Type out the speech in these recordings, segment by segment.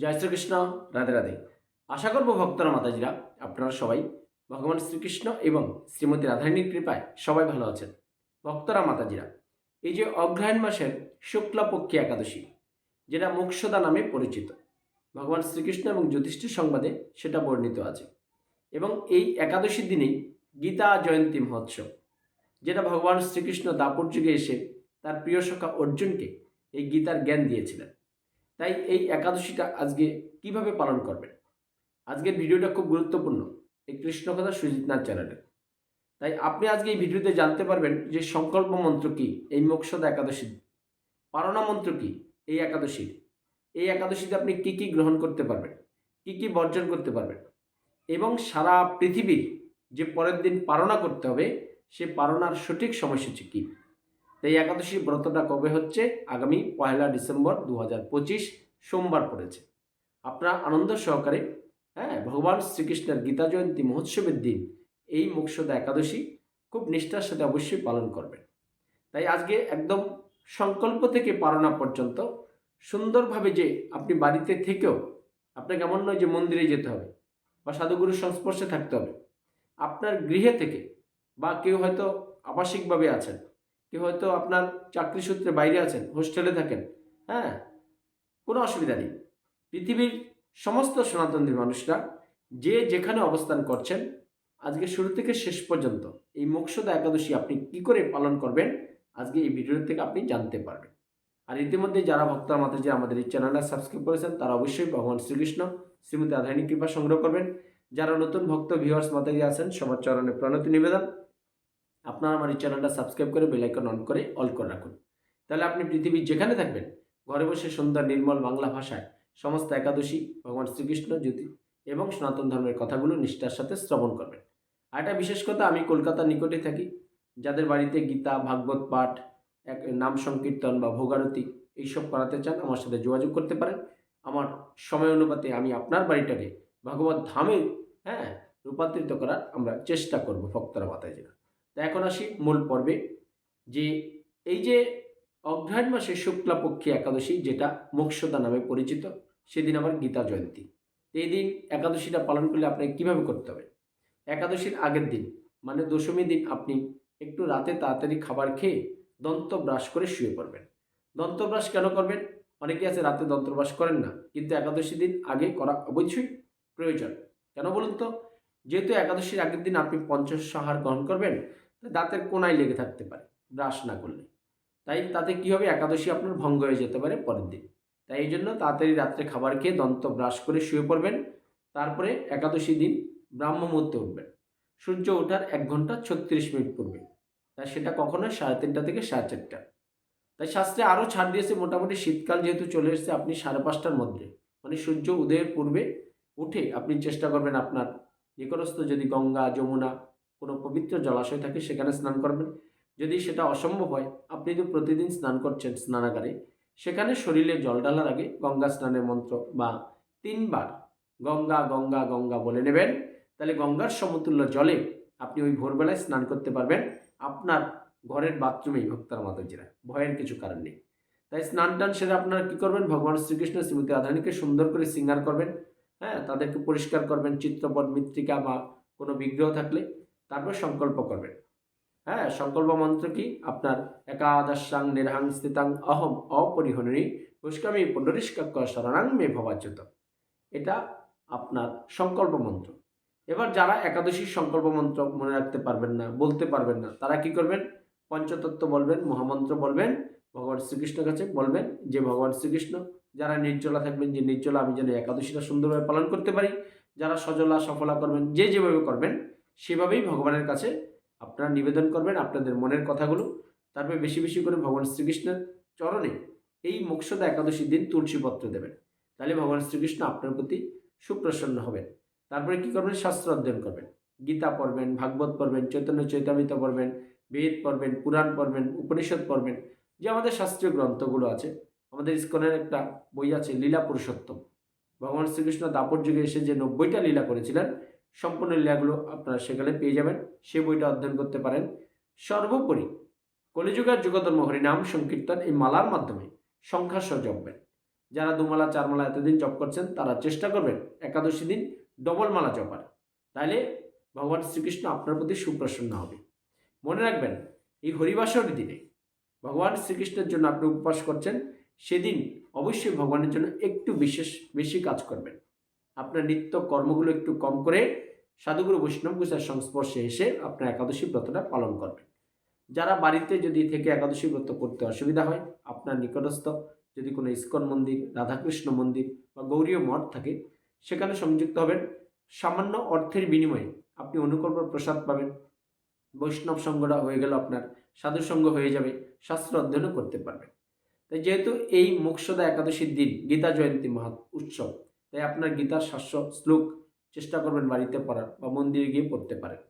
জয় শ্রীকৃষ্ণ, রাধে রাধে। আশা করব ভক্তরা মাতাজিরা, আপনারা সবাই ভগবান শ্রীকৃষ্ণ এবং শ্রীমতী রাধারণীর কৃপায় সবাই ভালো আছেন। ভক্তরা মাতাজিরা, এই যে অগ্রহায়ণ মাসের শুক্লাপক্ষী একাদশী, যেটা মোক্ষদা নামে পরিচিত, ভগবান শ্রীকৃষ্ণ এবং যুধিষ্ঠির সংবাদে সেটা বর্ণিত আছে। এবং এই একাদশীর দিনেই গীতা জয়ন্তী মহোৎসব, যেটা ভগবান শ্রীকৃষ্ণ দাপর যুগে এসে তার প্রিয় সখা অর্জুনকে এই গীতার জ্ঞান দিয়েছিলেন। তাই এই একাদশীটা আজকে কীভাবে পালন করবেন? আজকের ভিডিওটা খুব গুরুত্বপূর্ণ। এই কৃষ্ণকথা সুজিতনাথ চ্যানেলে। তাই আপনি আজকে এই ভিডিওতে জানতে পারবেন যে সংকল্প মন্ত্র কি? এই মোক্ষদা একাদশীর পারণা মন্ত্র কি? এই একাদশীর। এই একাদশীতে আপনি কি কি গ্রহণ করতে পারবেন? কি কি বর্জন করতে পারবেন? এবং সারা পৃথিবীর যে পরের দিন পারণা করতে হবে, সে পারণার সঠিক সময়সূচি কী? এই একাদশী ব্রতটা কবে হচ্ছে? আগামী পয়লা ডিসেম্বর দু হাজার পঁচিশ সোমবার পড়েছে। আপনারা আনন্দ সহকারে হ্যাঁ ভগবান শ্রীকৃষ্ণের গীতা জয়ন্তী মহোৎসবের দিন এই মোক্ষদা একাদশী খুব নিষ্ঠার সাথে অবশ্যই পালন করবেন। তাই আজকে একদম সংকল্প থেকে পারণা পর্যন্ত সুন্দরভাবে যে আপনি বাড়িতে থেকেও আপনাকে এমন নয় যে মন্দিরে যেতে হবে বা সাধুগুরুর সংস্পর্শে থাকতে হবে। আপনার গৃহে থেকে বা কেউ হয়তো আবাসিকভাবে আছেন কেউ হয়তো আপনার চাকরি সূত্রে বাইরে আছেন, হোস্টেলে থাকেন হ্যাঁ? কোনো অসুবিধা নেই। পৃথিবীর সমস্ত সনাতনদের মানুষরা যে যেখানে অবস্থান করছেন, আজকে শুরু থেকে শেষ পর্যন্ত এই মোক্ষদা একাদশী আপনি কি করে পালন করবেন, আজকে এই ভিডিও থেকে আপনি জানতে পারবেন। আর ইতিমধ্যে যারা ভক্তরা যে আমাদের এই চ্যানেলটা সাবস্ক্রাইব করেছেন, তারা অবশ্যই ভগবান শ্রীকৃষ্ণ শ্রীমতী আধারণী কৃপা সংগ্রহ করবেন। যারা নতুন ভক্ত ভিউয়ার্স মাতাজি আছেন, সবার চরণে প্রণতি নিবেদন। আপনারা আমার এই চ্যানেলটা সাবস্ক্রাইব করে বেলাইকন অন করে অল করে রাখুন। তাহলে আপনি পৃথিবীর যেখানে থাকবেন, ঘরে বসে সুন্দর নির্মল বাংলা ভাষায় সমস্ত একাদশী, ভগবান শ্রীকৃষ্ণ, জ্যোতি এবং সনাতন ধর্মের কথাগুলো নিষ্ঠার সাথে শ্রবণ করবেন। আর একটা বিশেষ কথা, আমি কলকাতার নিকটে থাকি। যাদের বাড়িতে গীতা, ভাগবত পাঠ, এক নাম সংকীর্তন বা ভোগারতি এইসব করাতে চান, আমার সাথে যোগাযোগ করতে পারেন। আমার সময় অনুপাতে আমি আপনার বাড়িটাকে ভগবত ধামে হ্যাঁ রূপান্তরিত করার আমরা চেষ্টা করব ভক্তরা মাতাজিরা। তা এখন আসি মূল পর্বে, যে এই যে অগ্রহায়ণ মাসের শুক্লাপক্ষী একাদশী, যেটা মোক্ষদা নামে পরিচিত, সেদিন আমার গীতা জয়ন্তী। এই দিন একাদশীটা পালন করলে আপনাকে কীভাবে করতে হবে? একাদশীর আগের দিন মানে দশমী দিন আপনি একটু রাতে তাড়াতাড়ি খাবার খেয়ে দন্ত ব্রাশ করে শুয়ে পড়বেন। দন্ত ব্রাশ কেন করবেন? অনেকে আছে রাতে দন্ত ব্রাশ করেন না, কিন্তু একাদশী দিন আগে করা অবশ্যই প্রয়োজন। কেন বলুন তো? যেহেতু একাদশীর আগের দিন আপনি পঞ্চসাহার গ্রহণ করবেন দাঁতের কোনায় লেগে থাকতে পারে, ব্রাশ না করলে। তাই তাতে কী হবে? একাদশী আপনার ভঙ্গ হয়ে যেতে পারে পরের দিন। তাই এই জন্য তাড়াতাড়ি রাত্রে খাবার খেয়ে দন্ত ব্রাশ করে শুয়ে পড়বেন। তারপরে একাদশী দিন ব্রাহ্ম মুহূর্তে উঠবেন। সূর্য ওঠার এক ঘণ্টা ছত্রিশ মিনিট পূর্বে। তাই সেটা কখনো? সাড়ে তিনটা থেকে সাড়ে চারটা। তাই শাস্ত্রে আরও ছাড় দিয়েছে, মোটামুটি শীতকাল যেহেতু চলে এসেছে, আপনি সাড়ে পাঁচটার মধ্যে মানে সূর্য উদয়ের পূর্বে উঠে আপনি চেষ্টা করবেন আপনার নিকটস্থ যদি গঙ্গা, যমুনা কোনো পবিত্র জলাশয় থাকে, সেখানে স্নান করবেন। যদি সেটা অসম্ভব হয়, আপনি যদি প্রতিদিন স্নান করছেন স্নানাগারে। সেখানে শরীরে জল ঢালার আগে গঙ্গা স্নানের মন্ত্র বা তিনবার গঙ্গা গঙ্গা গঙ্গা বলে নেবেন। তাহলে গঙ্গার সমতুল্য জলে আপনি ওই ভোরবেলায় স্নান করতে পারবেন। আপনার ঘরের বাথরুমেই, ভক্তার মাতাজিরা। ভয়ের কিছু কারণ নেই। তাই স্নান টান সেরে আপনারা কী করবেন? ভগবান শ্রীকৃষ্ণ শ্রীমতী রাধারণীকে সুন্দর করে সিঙ্গার করবেন। হ্যাঁ তাদেরকে পরিষ্কার করবেন। চিত্রপট, মৃত্তিকা বা কোনো বিগ্রহ থাকলে। তারপর সংকল্প করবেন। হ্যাঁ সংকল্প মন্ত্র কি? আপনার একাদশাং নিরহাং স্থিতাং অহম অপরিহরণী পুষ্কামী পুণ্ডরিষ্কাক্য শরণাং মে ভবাচ্যুত। এটা আপনার সংকল্প মন্ত্র। এবার যারা একাদশীর সংকল্প মন্ত্র মনে রাখতে পারবেন না, বলতে পারবেন না, তারা কি করবেন? পঞ্চতত্ত্ব বলবেন, মহামন্ত্র বলবেন, ভগবান শ্রীকৃষ্ণের কাছে বলবেন যে, ভগবান শ্রীকৃষ্ণ, যারা নির্জলা থাকবেন, যে নির্জলা আমি যেন একাদশীটা সুন্দরভাবে পালন করতে পারি, যারা সজলা সফলা করবেন, যে যেভাবে করবেন সেভাবেই ভগবানের কাছে আপনারা নিবেদন করবেন আপনাদের মনের কথাগুলো। তারপরে বেশি বেশি করে ভগবান শ্রীকৃষ্ণের চরণে এই মোক্ষদা একাদশীর দিন তুলসীপত্র দেবেন। তাহলে ভগবান শ্রীকৃষ্ণ আপনার প্রতি সুপ্রসন্ন হবেন। তারপরে কী করবেন? শাস্ত্র অধ্যয়ন করবেন। গীতা পড়বেন, ভাগবত পড়বেন, চৈতন্য, চৈতামিত পড়বেন, বেদ পড়বেন, পুরাণ পড়বেন, উপনিষদ পড়বেন। যে আমাদের শাস্ত্রীয় গ্রন্থগুলো আছে, আমাদের ইস্কনের একটা বই আছে, লীলা পুরুষোত্তম। ভগবান শ্রীকৃষ্ণ দাপর যুগে এসে যে নব্বইটা লীলা করেছিলেন সম্পূর্ণ লীলাগুলো আপনারা সেখানে পেয়ে যাবেন। সে বইটা অধ্যয়ন করতে পারেন। সর্বোপরি কলিযুগের যুগধর্ম হরিনাম সংকীর্তন এই মালার মাধ্যমে সংখ্যাস্ব জপবেন। যারা দুমালা, চারমালা এতদিন জপ করছেন, তারা চেষ্টা করবেন একাদশী দিন ডবল মালা জপার। তাহলে ভগবান শ্রীকৃষ্ণ আপনার প্রতি সুপ্রসন্ন হবে। মনে রাখবেন, এই হরিবাসর দিনে ভগবান শ্রীকৃষ্ণের জন্য আপনি উপবাস করছেন, সেদিন অবশ্যই ভগবানের জন্য একটু বিশেষ, বেশি কাজ করবেন। আপনার নিত্য কর্মগুলো একটু কম করে সাধুগুরু বৈষ্ণব গোসার সংস্পর্শে এসে আপনার একাদশী ব্রতটা পালন করবেন। যারা বাড়িতে যদি থেকে একাদশী ব্রত করতে অসুবিধা হয়, আপনার নিকটস্থ যদি কোনো ইস্কন মন্দির, রাধাকৃষ্ণ মন্দির বা গৌরীয় মঠ থাকে, সেখানে সংযুক্ত হবেন। সামান্য অর্থের বিনিময়ে আপনি অনুকল্প প্রসাদ পাবেন। বৈষ্ণব সঙ্গটা হয়ে গেল আপনার, সাধু সঙ্গ হয়ে যাবে, শাস্ত্র অধ্যয়নও করতে পারবেন। তাই যেহেতু এই মোক্ষদা একাদশীর দিন গীতা জয়ন্তী মহা উৎসব তাই আপনার গীতার শাস্ত্র শ্লোক চেষ্টা করবেন বাড়িতে পড়ার বা মন্দিরে গিয়ে পড়তে পারেন।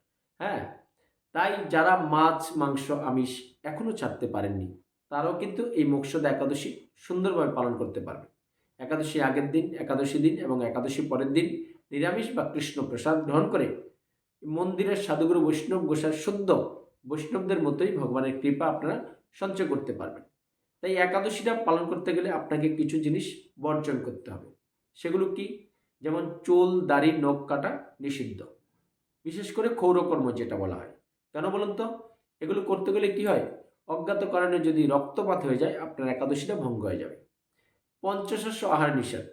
হ্যাঁ? তাই যারা মাছ, মাংস, আমিষ এখনও ছাড়তে পারেননি, তারাও কিন্তু এই মোক্ষদা একাদশী সুন্দরভাবে পালন করতে পারবে। একাদশী আগের দিন, একাদশী দিন এবং একাদশী পরের দিন নিরামিষ বা কৃষ্ণ প্রসাদ গ্রহণ করে মন্দিরের সাধুগুরু বৈষ্ণব গোসার শুদ্ধ বৈষ্ণবদের মতোই ভগবানের কৃপা আপনারা সঞ্চয় করতে পারবেন। তাই একাদশীটা পালন করতে গেলে আপনাকে কিছু জিনিস বর্জন করতে হবে। সেগুলো কি? যেমন চুল, দাড়ি, নখ কাটা নিষিদ্ধ। বিশেষ করে ক্ষৌরকর্ম যেটা বলা হয়। কেন বলুন তো? এগুলো করতে গেলে কি হয়? অজ্ঞাত কারণে যদি রক্তপাত হয়ে যায়, আপনার একাদশীটা ভঙ্গ হয়ে যাবে। পঞ্চশস্য আহার নিষেধ।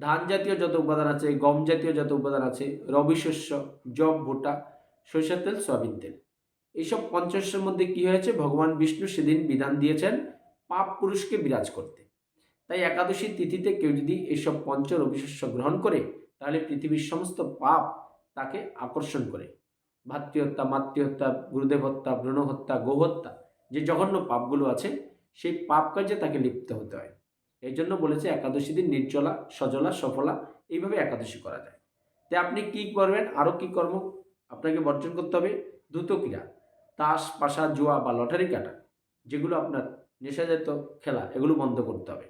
ধান জাতীয় যত উপাদান আছে, গম জাতীয় যত উপাদান আছে, রবি শস্য জব ভুট্টা সরিষার তেল, সয়াবিন তেল। এইসব পঞ্চশস্যের মধ্যে কি হয়েছে? ভগবান বিষ্ণু সেদিন বিধান দিয়েছেন, পাপ পুরুষকে বিরাজ করতে। তাই একাদশী তিথিতে কেউ যদি এইসব পঞ্চ রবিশস্য গ্রহণ করে, তাহলে পৃথিবীর সমস্ত পাপ তাকে আকর্ষণ করে। ভাতৃহত্যা, মাতৃহত্যা গুরুদেব হত্যা ভ্রূণ হত্যা গোহত্যা, যে জঘন্য পাপগুলো আছে, সেই পাপ কাজে তাকে লিপ্ত হতে হয়। এই জন্য বলেছে একাদশী দিন নির্জলা, সজলা, সফলা, এইভাবে একাদশী করা যায়। তাই আপনি কি করবেন? আরও কি কর্ম? আপনাকে বর্জন করতে হবে দ্রুত ক্রীড়া, তাস, পাশা, জুয়া বা লটারি কাটা, যেগুলো আপনার নেশাজাত খেলা, এগুলো বন্ধ করতে হবে।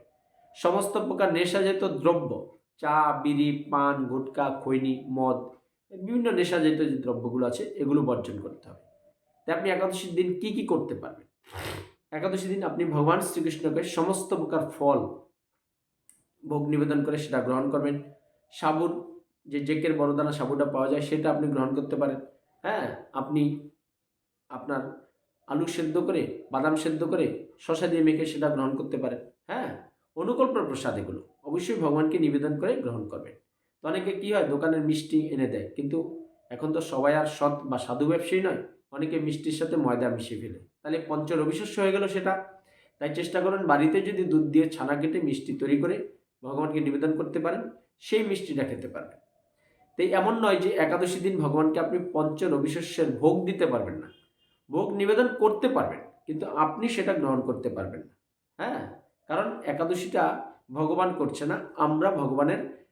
সমস্ত প্রকার নেশাজাত দ্রব্য, চা, বিড়ি, পান, গুটকা, খৈনি, মদ, বিভিন্ন নেশাজাত যে দ্রব্যগুলো আছে, এগুলো বর্জন করতে হবে। তাই আপনি একাদশীর দিন কি কি করতে পারবেন? একাদশী দিন আপনি ভগবান শ্রীকৃষ্ণকে সমস্ত প্রকার ফল ভোগ নিবেদন করে সেটা গ্রহণ করবেন। সাবুর যে জেকের বড়দানা সাবুটা পাওয়া যায়, সেটা আপনি গ্রহণ করতে পারেন। হ্যাঁ আপনি আপনার আলু সেদ্ধ করে, বাদাম সেদ্ধ করে, শশা দিয়ে মেখে সেটা গ্রহণ করতে পারেন। হ্যাঁ অনুকল্প প্রসাদ এগুলো। অবশ্যই ভগবানকে নিবেদন করে গ্রহণ করবেন। তো অনেকে কী হয়, দোকানের মিষ্টি এনে দেয়, কিন্তু এখন তো সবাই আর সৎ বা সাধু ব্যবসায়ী নয়, অনেকে মিষ্টির সাথে ময়দা মিশিয়ে ফেলে। তাহলে পঞ্চ রবিশস্য হয়ে গেল সেটা। তাই চেষ্টা করুন বাড়িতে যদি দুধ দিয়ে ছানা কেটে মিষ্টি তৈরি করে ভগবানকে নিবেদন করতে পারেন, সেই মিষ্টিটা খেতে পারবেন। তাই এমন নয় যে একাদশী দিন ভগবানকে আপনি পঞ্চ রবিশস্যের ভোগ দিতে পারবেন না। ভোগ নিবেদন করতে পারবেন, কিন্তু আপনি সেটা গ্রহণ করতে পারবেন না। হ্যাঁ? কারণ একাদশীটা ভগবান করছে না, আমরা ভগবানের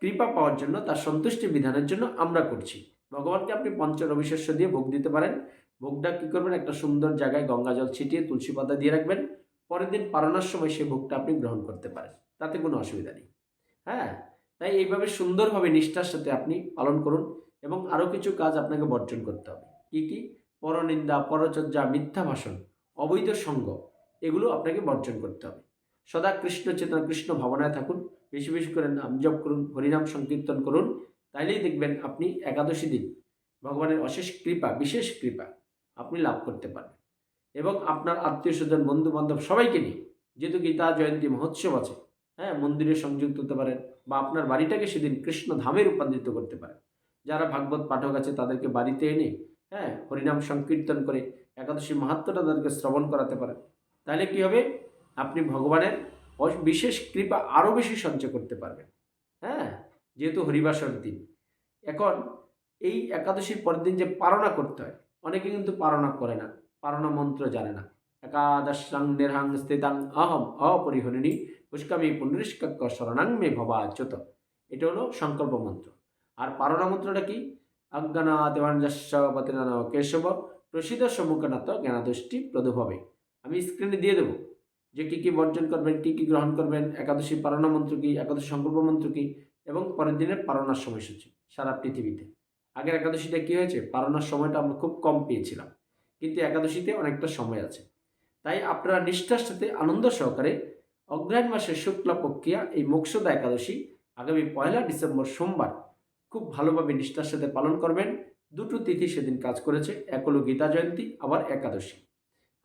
কৃপা পাওয়ার জন্য, তার সন্তুষ্টি বিধানের জন্য আমরা করছি। ভগবানকে আপনি পঞ্চ রবিশস্য দিয়ে ভোগ দিতে পারেন। ভোগটা কী করবেন? একটা সুন্দর জায়গায় গঙ্গা জল ছিটিয়ে তুলসী পাতা দিয়ে রাখবেন। পরের দিন পালনার সময় সেই ভোগটা আপনি গ্রহণ করতে পারেন। তাতে কোনো অসুবিধা নেই। হ্যাঁ? তাই এইভাবে সুন্দরভাবে নিষ্ঠার সাথে আপনি পালন করুন এবং আরও কিছু কাজ আপনাকে বর্জন করতে হবে। কী কী? পরনিন্দা, পরচর্যা মিথ্যা ভাষণ অবৈধ সঙ্গ। এগুলো আপনাকে বর্জন করতে হবে। সদা কৃষ্ণ চেতনা, কৃষ্ণ ভাবনায় থাকুন। বেশি বেশি করে নাম জপ করুন, হরিনাম সংকীর্তন করুন। তাইলেই দেখবেন আপনি একাদশী দিন। ভগবানের অশেষ কৃপা, বিশেষ কৃপা আপনি লাভ করতে পারবেন। এবং আপনার আত্মীয় স্বজন বন্ধু বান্ধব সবাইকে নিয়ে যেহেতু গীতা, জয়ন্তী মহোৎসব আছে হ্যাঁ মন্দিরে সংযুক্ত হতে পারেন বা আপনার বাড়িটাকে সেদিন কৃষ্ণ ধামে রূপান্তরিত করতে পারেন। যারা ভাগবত পাঠক আছে, তাদেরকে বাড়িতে এনে হ্যাঁ হরিনাম সংকীর্তন করে একাদশী মাহাত্মটা তাদেরকে শ্রবণ করাতে পারেন। তাহলে কি হবে? আপনি ভগবানের বিশেষ কৃপা আরও বেশি সঞ্চয় করতে পারবেন। হ্যাঁ? যেহেতু হরিবাসর দিন। এখন এই একাদশীর পরের দিন যে পারণা করতে হয়, অনেকে কিন্তু পারণা করে না পারণা মন্ত্র জানে না। একাদশাং নির্হাং স্থিতাং অহম অপরিহরিণী পুষ্কামী পুনরিষ্কাক্য শরণাং মে ভবাচ্যুত। এটা হলো সংকল্প মন্ত্র। আর পারণা মন্ত্রটা কি? অজ্ঞানা পতিরান কেশব প্রসিদ্ধ সম্মুখনাথ জ্ঞানাদৃষ্টি প্রদুভবে। আমি স্ক্রিনে দিয়ে দেবো যে কী কী বর্জন করবেন, কী কী গ্রহণ করবেন, একাদশী পারণা মন্ত্র কী, একাদশী সংকল্প মন্ত্র কী এবং পরের দিনের পারণার সময়সূচি সারা পৃথিবীতে। আগের একাদশীতে কী হয়েছে? পারণার সময়টা আমরা খুব কম পেয়েছিলাম, কিন্তু একাদশীতে অনেকটা সময় আছে। তাই আপনারা নিষ্ঠার সাথে আনন্দ সহকারে অগ্রহায়ণ মাসের শুক্লা প্রক্রিয়া, এই মোক্ষদা একাদশী আগামী পয়লা ডিসেম্বর সোমবার খুব ভালোভাবে নিষ্ঠার সাথে পালন করবেন। দুটো তিথি সেদিন কাজ করেছে এক হলো গীতা জয়ন্তী, আবার একাদশী।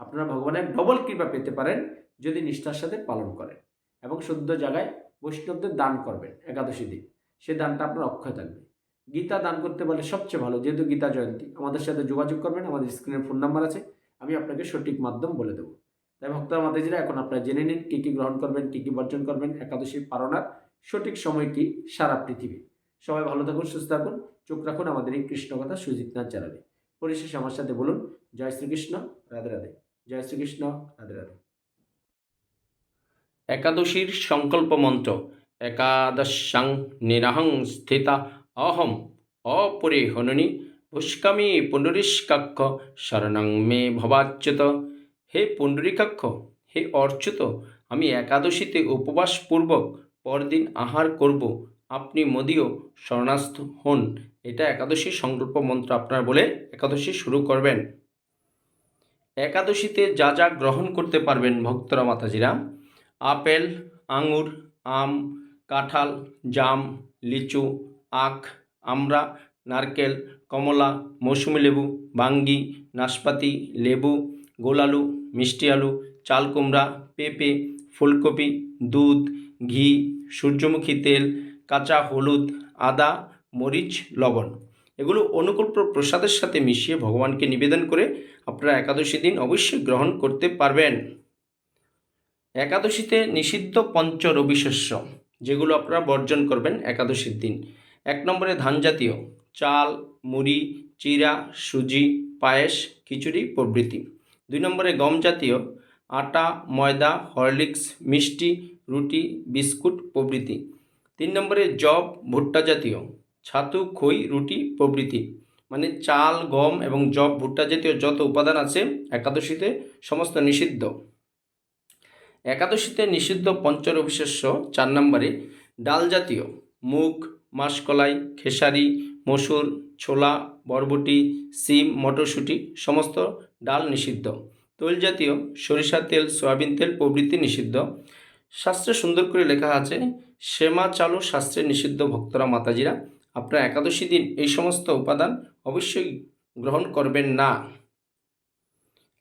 আপনারা ভগবানের ডবল কৃপা পেতে পারেন যদি নিষ্ঠার সাথে পালন করেন এবং শুদ্ধ জায়গায় বৈষ্ণবদের দান করবেন একাদশী দিন। সে দানটা আপনার অক্ষয় থাকবে। গীতা দান করতে পারলে সবচেয়ে ভালো, যেহেতু গীতা জয়ন্তী। আমাদের সাথে যোগাযোগ করবেন, আমাদের স্ক্রিনের ফোন নাম্বার আছে, আমি আপনাকে সঠিক মাধ্যম বলে দেবো। তাই ভক্তরা মাতাজিরা, এখন আপনারা জেনে নিন কী কী গ্রহণ করবেন, কী কী বর্জন করবেন একাদশী পালনার সঠিক সময় কি সারা পৃথিবী সবাই ভালো থাকুন, সুস্থ থাকুন, চোখ রাখুন আমাদের এই কৃষ্ণ কথা সুজিত নাথ চ্যানেলে। পরিশেষে আমার সাথে বলুন, জয় শ্রীকৃষ্ণ, রাধে রাধে। জয় শ্রীকৃষ্ণ রাধে রাধে। একাদশীর সংকল্প মন্ত্র, একাদশাং নিরাহং স্থিতা অহম অপরে হননি পুষ্কামী পুণ্ডরীষ্কাক্ষ শরণং মে ভবাচ্যুত। হে পুণ্ডরীকাক্ষ, হে অর্চ্যুত, আমি একাদশীতে উপবাসপূর্বক পরদিন আহার করব, আপনি মোদিও শরণাস্থ হন। এটা একাদশীর সংকল্প মন্ত্র, আপনার বলে একাদশী শুরু করবেন। একাদশীতে যা যা গ্রহণ করতে পারবেন ভক্তরা মাতাজিরা, আপেল, আঙুর, আম, কাঁঠাল, জাম, লিচু, আখ, আমড়া, নারকেল, কমলা, মৌসুমি লেবু, বাঙ্গি, নাশপাতি, লেবু গোলালু মিষ্টি আলু, চাল কুমড়া, পেঁপে, ফুলকপি, দুধ, ঘি, সূর্যমুখী তেল, কাঁচা হলুদ, আদা, মরিচ, লবণ। এগুলো অনুকূল প্রসাদের সাথে মিশিয়ে ভগবানকে নিবেদন করে আপনারা একাদশী দিন অবশ্যই গ্রহণ করতে পারবেন। একাদশীতে নিষিদ্ধ পঞ্চ রবিশস্য যেগুলো আপনারা বর্জন করবেন একাদশীর দিন। এক নম্বরে ধান জাতীয় চাল, মুড়ি, চিরা, সুজি, পায়েস, খিচুড়ি, প্রভৃতি। দুই নম্বরে গম জাতীয় আটা, ময়দা, হরলিক্স, মিষ্টি, রুটি, বিস্কুট, প্রভৃতি। তিন নম্বরে জব ভুট্টা জাতীয় ছাতু, খই, রুটি প্রভৃতি। মানে চাল, গম এবং জব ভুট্টা জাতীয় যত উপাদান আছে একাদশীতে সমস্ত নিষিদ্ধ। একাদশীতে নিষিদ্ধ পঞ্চরবিশস্য চার নম্বরে ডাল জাতীয়, মুগ, মাসকলাই, খেসারি, মসুর, ছোলা, বরবটি, সিম, মটরশুঁটি সমস্ত ডাল নিষিদ্ধ। তৈল জাতীয় সরিষা তেল, সয়াবিন তেল প্রভৃতি নিষিদ্ধ। শাস্ত্রে সুন্দর করে লেখা আছে সেমা চালু শাস্ত্রে নিষিদ্ধ ভক্তরা মাতাজিরা আপনারা একাদশী দিন এই সমস্ত উপাদান অবশ্যই গ্রহণ করবেন না।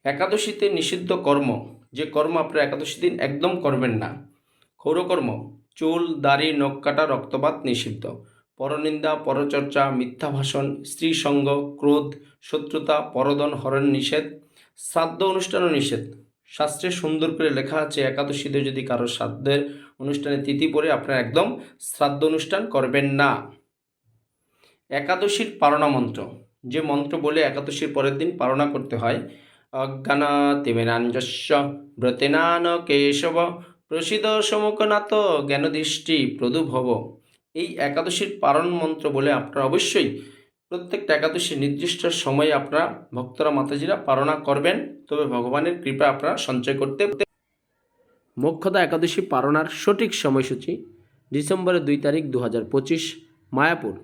একাদশীতে নিষিদ্ধ কর্ম, যে কর্ম আপনারা একাদশী দিন একদম করবেন না। ক্ষৌরকর্ম, চুল, দাড়ি, নখ কাটা, রক্তপাত নিষিদ্ধ। পরনিন্দা, পরচর্চা মিথ্যা ভাষণ স্ত্রী সঙ্গ ক্রোধ, শত্রুতা, পরদন, হরণ নিষেধ, শ্রাদ্ধ অনুষ্ঠানও নিষেধ। শাস্ত্রে সুন্দর করে লেখা আছে, একাদশীতে যদি কারও শ্রাদ্ধের অনুষ্ঠানে তিথি পড়ে আপনারা একদম শ্রাদ্ধ অনুষ্ঠান করবেন না। একাদশীর পালনা মন্ত্র। যে মন্ত্র বলে একাদশীর পরের দিন পারণা করতে হয়, অজ্ঞান অজ্ঞানাতিমিরাঞ্জস্য ব্রতেনান কেশব প্রসিদ্ধ সমুখনাথ জ্ঞানদৃষ্টি প্রদুভব। এই একাদশীর পারণ মন্ত্র বলে আপনারা অবশ্যই প্রত্যেকটা একাদশীর নির্দিষ্ট সময়ে আপনারা ভক্তরা, মাতাজিরা পারণা করবেন। তবে ভগবানের কৃপা আপনারা সঞ্চয় করতে মোক্ষদা একাদশী পারণার সঠিক সময়সূচি ডিসেম্বরের দুই তারিখ দু হাজার পঁচিশ, মায়াপুর।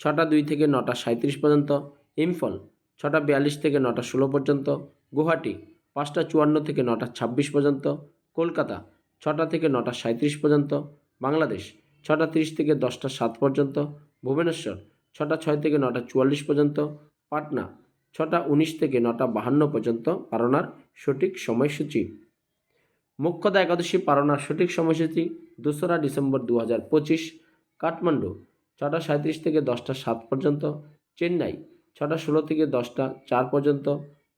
ছটা দুই থেকে নটা সাঁত্রিশ পর্যন্ত, ইম্ফল ছটা বিয়াল্লিশ থেকে নটা ষোলো পর্যন্ত, গুয়াহাটি পাঁচটা চুয়ান্ন থেকে নটা ছাব্বিশ পর্যন্ত, কলকাতা ছটা থেকে নটা সাঁত্রিশ পর্যন্ত, বাংলাদেশ ছটা তিরিশ থেকে দশটা সাত পর্যন্ত, ভুবনেশ্বর ছটা ছয় থেকে নটা চুয়াল্লিশ পর্যন্ত, পাটনা ছটা উনিশ থেকে নটা বাহান্ন পর্যন্ত পালনার সঠিক সময়সূচি। মুখ্যদা একাদশী পালনার সঠিক সময়সূচি দোসরা ডিসেম্বর দু হাজার পঁচিশ, কাঠমান্ডু ছটা সাঁত্রিশ থেকে দশটা সাত পর্যন্ত, চেন্নাই ছটা ষোলো থেকে দশটা চার পর্যন্ত,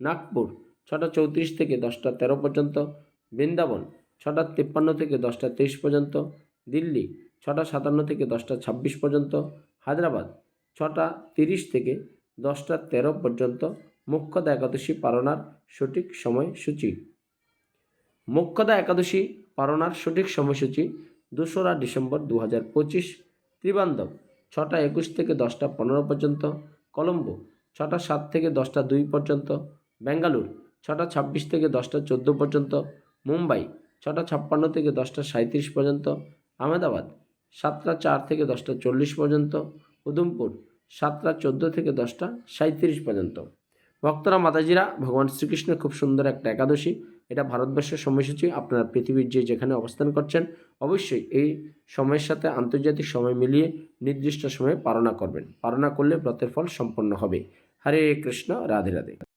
নাগপুর ছটা চৌত্রিশ থেকে দশটা তেরো পর্যন্ত, বৃন্দাবন ছটা তিপ্পান্ন থেকে দশটা তেইশ পর্যন্ত, দিল্লি ছটা সাতান্ন থেকে দশটা ছাব্বিশ পর্যন্ত, হায়দ্রাবাদ ছটা তিরিশ থেকে দশটা তেরো পর্যন্ত, মুখ্যদা একাদশী পালনার সঠিক সময়সূচি। মোক্ষদা একাদশী পালনার সঠিক সময়সূচি দোসরা ডিসেম্বর দু হাজার পঁচিশ, ত্রিবান্ধব ছটা একুশ থেকে দশটা পনেরো পর্যন্ত, কলম্বো ছটা সাত থেকে দশটা দুই পর্যন্ত বেঙ্গালুর ছটা ছাব্বিশ থেকে দশটা চোদ্দ পর্যন্ত, মুম্বাই ছটা ছাপ্পান্ন থেকে দশটা সাঁত্রিশ পর্যন্ত, আহমেদাবাদ সাতটা চার থেকে দশটা চল্লিশ পর্যন্ত, উধমপুর সাতটা চোদ্দ থেকে দশটা সাঁত্রিশ পর্যন্ত। ভক্তরা মাতাজিরা, ভগবান শ্রীকৃষ্ণের খুব সুন্দর একটা একাদশী। এটা ভারতবর্ষের সময়সূচি, আপনারা পৃথিবীর যে যেখানে অবস্থান করছেন, অবশ্যই এই সময়ের সাথে আন্তর্জাতিক সময় মিলিয়ে নির্দিষ্ট সময়ে পালনা করবেন। পালনা করলে ব্রতের ফল সম্পন্ন হবে। হরে কৃষ্ণ, রাধে রাধে।